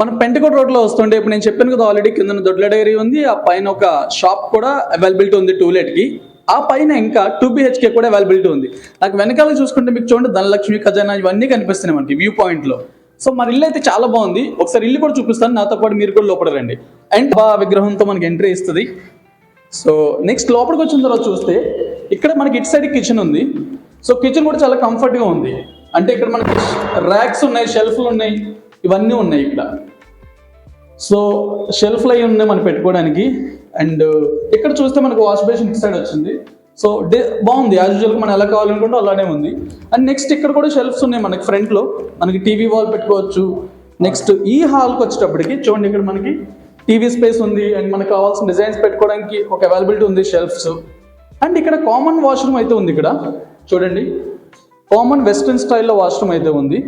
మన పెంటకోట రోడ్లో వస్తుంటే ఇప్పుడు నేను చెప్పాను కదా ఆల్రెడీ కింద దొడ్ల డైరీ ఉంది ఆ పైన ఒక షాప్ కూడా అవైలబిలిటీ ఉంది టూలెట్కి. ఆ పైన ఇంకా టూ బిహెచ్కే కూడా అవైలబిలిటీ ఉంది. నాకు వెనకాల చూసుకుంటే మీకు చూడండి ధనలక్ష్మి ఖజానా ఇవన్నీ కనిపిస్తున్నాయి మనకి వ్యూ పాయింట్లో. సో మరి ఇల్లు అయితే చాలా బాగుంది. ఒకసారి ఇల్లు కూడా చూపిస్తాను నాతో పాటు మీరు కూడా లోపల రండి. అండ్ బా విగ్రహంతో మనకి ఎంట్రీ ఇస్తుంది. సో నెక్స్ట్ లోపలికి వచ్చిన తర్వాత చూస్తే ఇక్కడ మనకి ఇటు సైడ్ కిచెన్ ఉంది. సో కిచెన్ కూడా చాలా కంఫర్ట్గా ఉంది. అంటే ఇక్కడ మనకి ర్యాక్స్ ఉన్నాయి షెల్ఫ్లు ఉన్నాయి ఇవన్నీ ఉన్నాయి ఇక్కడ. సో షెల్ఫ్ లై ఉన్నాయి మనం పెట్టుకోవడానికి. అండ్ ఇక్కడ చూస్తే మనకు వాష్ బేసిన్ ఇటు సైడ్ వచ్చింది. సో డే బాగుంది. యాజ్ యూజువల్గా మనం ఎలా కావాలనుకుంటే అలానే ఉంది. అండ్ నెక్స్ట్ ఇక్కడ కూడా షెల్ఫ్స్ ఉన్నాయి మనకి ఫ్రంట్లో మనకి టీవీ వాల్ పెట్టుకోవచ్చు. నెక్స్ట్ ఈ హాల్కి వచ్చేటప్పటికి చూడండి ఇక్కడ మనకి టీవీ స్పేస్ ఉంది. అండ్ మనకు కావాల్సిన డిజైన్స్ పెట్టుకోవడానికి ఒక అవైలబిలిటీ ఉంది షెల్ఫ్స్ అండ్ ఇక్కడ కామన్ వాష్రూమ్ అయితే ఉంది ఇక్కడ. చూడండి. కామన్ వెస్ట్రన్ స్టైల్లో వాష్రూమ్ అయితే ఉంది.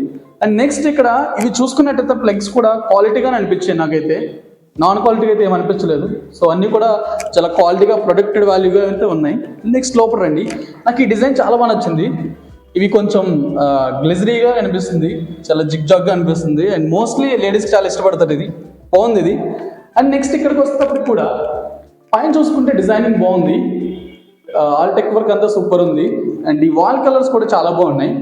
అండ్ నెక్స్ట్ ఇక్కడ ఇవి చూసుకున్నట్టయితే ప్లగ్స్ కూడా క్వాలిటీగానే అనిపించాయి నాకైతే. నాన్ క్వాలిటీగా అయితే ఏమనిపించలేదు సో అన్నీ కూడా చాలా క్వాలిటీగా ప్రొడక్టెడ్ వాల్యూగా అయితే ఉన్నాయి. నెక్స్ట్ లోపల రండి. నాకు ఈ డిజైన్ చాలా బాగా నచ్చింది. ఇవి కొంచెం గ్లిజరీగా అనిపిస్తుంది. చాలా జిగ్జాగ్గా అనిపిస్తుంది. అండ్ మోస్ట్లీ లేడీస్కి చాలా ఇష్టపడతారు ఇది. బాగుంది ఇది. అండ్ నెక్స్ట్ ఇక్కడికి వచ్చేటప్పుడు కూడా పైన చూసుకుంటే డిజైనింగ్ బాగుంది. ఆల్ టెక్ వర్క్ అంతా సూపర్ ఉంది. అండ్ ఈ వాల్ కలర్స్ కూడా చాలా బాగున్నాయి.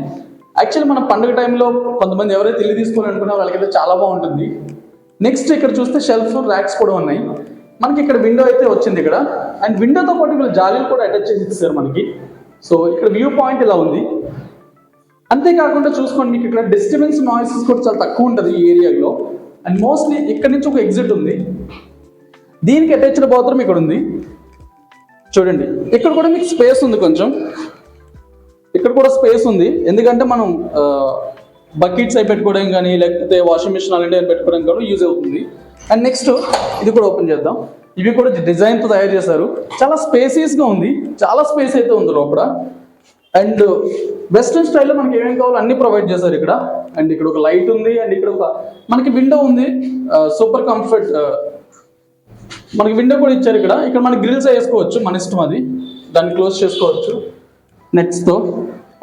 యాక్చువల్లీ మన పండుగ టైంలో కొంతమంది ఎవరైతే ఇల్లు తీసుకోవాలనుకున్నా వాళ్ళకైతే చాలా బాగుంటుంది. నెక్స్ట్ ఇక్కడ చూస్తే షెల్ఫ్ ర్యాక్స్ కూడా ఉన్నాయి. మనకి ఇక్కడ విండో అయితే వచ్చింది ఇక్కడ. అండ్ విండోతో పాటు వీళ్ళు జాలీలు కూడా అటాచ్ చేసి ఇస్తారు మనకి. సో ఇక్కడ వ్యూ పాయింట్ ఇలా ఉంది. అంతేకాకుండా చూసుకోండి మీకు ఇక్కడ డిస్టర్బెన్స్ నాయిసెస్ కూడా చాలా తక్కువ ఉంటుంది ఈ ఏరియాలో అండ్ మోస్ట్లీ ఇక్కడ నుంచి ఒక ఎగ్జిట్ ఉంది. దీనికి అటాచ్డ్ బాత్రూమ్ ఇక్కడ ఉంది. చూడండి ఇక్కడ కూడా మీకు స్పేస్ ఉంది కొంచెం. ఇక్కడ కూడా స్పేస్ ఉంది. ఎందుకంటే మనం బకెట్స్ అవి పెట్టుకోవడం కానీ లేకపోతే వాషింగ్ మిషన్ అలాంటివి పెట్టుకోవడం కానీ యూజ్ అవుతుంది. అండ్ నెక్స్ట్ ఇది కూడా ఓపెన్ చేద్దాం. ఇవి కూడా డిజైన్తో తయారు చేశారు. చాలా స్పేసియస్గా ఉంది. చాలా స్పేస్ అయితే ఉంది లోపల. అండ్ వెస్ట్రన్ స్టైల్లో మనకి ఏమేమి కావాలో అన్ని ప్రొవైడ్ చేశారు ఇక్కడ. అండ్ ఇక్కడ ఒక లైట్ ఉంది. అండ్ ఇక్కడ ఒక మనకి విండో ఉంది. సూపర్ కంఫర్ట్ మనకి విండో కూడా ఇచ్చారు ఇక్కడ. ఇక్కడ మనకి గ్రిల్స్ వేసుకోవచ్చు. మన ఇష్టం అది. దాన్ని క్లోజ్ చేసుకోవచ్చు. నెట్స్తో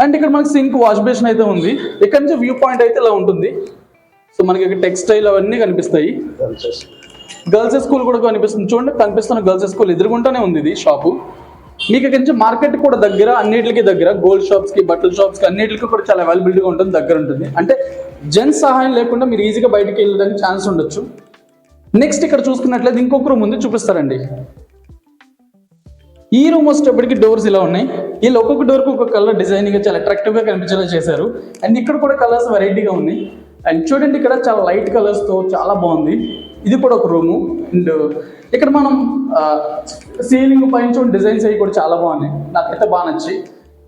అండ్ ఇక్కడ మనకి సింక్ వాష్ బేషన్ అయితే ఉంది. ఇక్కడ నుంచి వ్యూ పాయింట్ అయితే ఇలా ఉంటుంది. సో మనకి ఇక్కడ టెక్స్టైల్ అవన్నీ కనిపిస్తాయి. గర్ల్స్ స్కూల్ కూడా కనిపిస్తుంది. చూడండి కనిపిస్తున్న గర్ల్స్ స్కూల్ ఎదురుగుంటానే ఉంది ఇది షాపు మీకు ఇక్కడ నుంచి మార్కెట్ కూడా దగ్గర అన్నిటికి దగ్గర గోల్డ్ షాప్స్కి బట్టల షాప్స్కి అన్నిటికీ కూడా చాలా అవైలబిలిటీగా ఉంటుంది దగ్గర ఉంటుంది. అంటే జెంట్స్ సహాయం లేకుండా మీరు ఈజీగా బయటకు వెళ్ళడానికి ఛాన్స్ ఉండొచ్చు. నెక్స్ట్ ఇక్కడ చూసుకున్నట్లయితే ఇంకొక రూమ్ ఉంది చూపిస్తారండి ఈ రూమ్ వచ్చేటప్పటికి డోర్స్ ఇలా ఉన్నాయి. వీళ్ళు ఒక్కొక్క డోర్కి ఒక్కొక్క కలర్ డిజైనింగ్ చాలా అట్రాక్టివ్గా కనిపించేలా చేశారు. అండ్ ఇక్కడ కూడా కలర్స్ వెరైటీగా ఉన్నాయి. అండ్ చూడండి ఇక్కడ చాలా లైట్ కలర్స్తో చాలా బాగుంది. ఇది కూడా ఒక రూము అండ్ uh, ఇక్కడ మనం uh, సీలింగ్ పైన డిజైన్స్ అవి కూడా చాలా బాగున్నాయి. నాకైతే బాగా నచ్చాయి.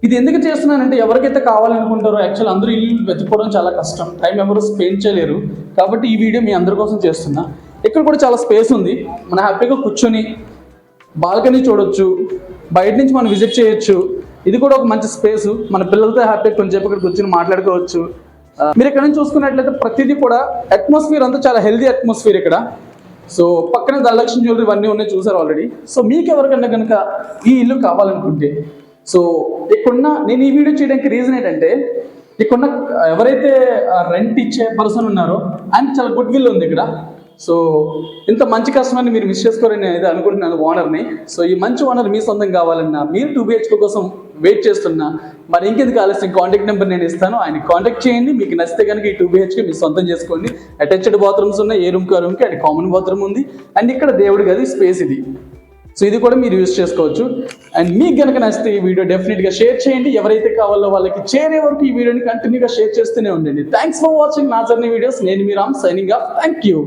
ఇది ఎందుకు చేస్తున్నానంటే ఎవరికైతే కావాలనుకుంటారో యాక్చువల్ అందరూ ఇల్లు వెతుక్కోవడం చాలా కష్టం. టైం ఎవరు స్పెండ్ చేయలేరు. కాబట్టి ఈ వీడియో మీ అందరి కోసం చేస్తున్నా. ఇక్కడ కూడా చాలా స్పేస్ ఉంది. మనం హ్యాపీగా కూర్చొని బాల్కనీ చూడొచ్చు బయట నుంచి మనం విజిట్ చేయొచ్చు. ఇది కూడా ఒక మంచి స్పేస్. మన పిల్లలతో హ్యాపీగా కొంచెం ఇక్కడ కూర్చొని మాట్లాడుకోవచ్చు. మీరు ఇక్కడ నుంచి చూసుకున్నట్లయితే ప్రతిదీ కూడా అట్మాస్ఫియర్ అంతా చాలా హెల్దీ అట్మాస్ఫియర్ ఇక్కడ. సో పక్కనే ధనలక్ష్మి జ్యువెలరీ ఇవన్నీ ఉన్నాయి చూసారు ఆల్రెడీ సో మీకు ఎవరికన్నా కనుక ఈ ఇల్లు కావాలనుకుంటే సో ఇక్కడున్న నేను ఈ వీడియో చేయడానికి రీజన్ ఏంటంటే ఇక్కడున్న ఎవరైతే రెంట్ ఇచ్చే పర్సన్ ఉన్నారో ఆయన చాలా గుడ్ విల్ ఉంది ఇక్కడ. సో ఇంత మంచి కస్టమర్ని మీరు మిస్ చేసుకోరని నేను అయితే అనుకుంటున్నాను ఓనర్ని. సో ఈ మంచి ఓనర్ మీ సొంతం కావాలన్నా మీరు టూ బిహెచ్కే కోసం వెయిట్ చేస్తున్నా మరి ఇంకెందుకు ఆలస్యం? కాంటాక్ట్ నెంబర్ నేను ఇస్తాను. ఆయన కాంటాక్ట్ చేయండి. మీకు నచ్చితే కనుక ఈ టూ బిహెచ్కే మీ సొంతం చేసుకోండి. అటాచ్డ్ బాత్రూమ్స్ ఉన్నాయి. ఏ రూమ్కి ఆ రూమ్కి? అండ్ కామన్ బాత్రూమ్ ఉంది. అండ్ ఇక్కడ దేవుడి గది స్పేస్ ఇది. సో ఇది కూడా మీరు యూజ్ చేసుకోవచ్చు. అండ్ మీకు కనుక నచ్చితే ఈ వీడియో డెఫినెట్గా షేర్ చేయండి. ఎవరైతే కావాలో వాళ్ళకి చేరే వరకు ఈ వీడియోని కంటిన్యూగా షేర్ చేస్తూనే ఉండండి. థ్యాంక్స్ ఫర్ వాచింగ్ నా జర్నీ వీడియోస్ నేను మీ am signing off thank you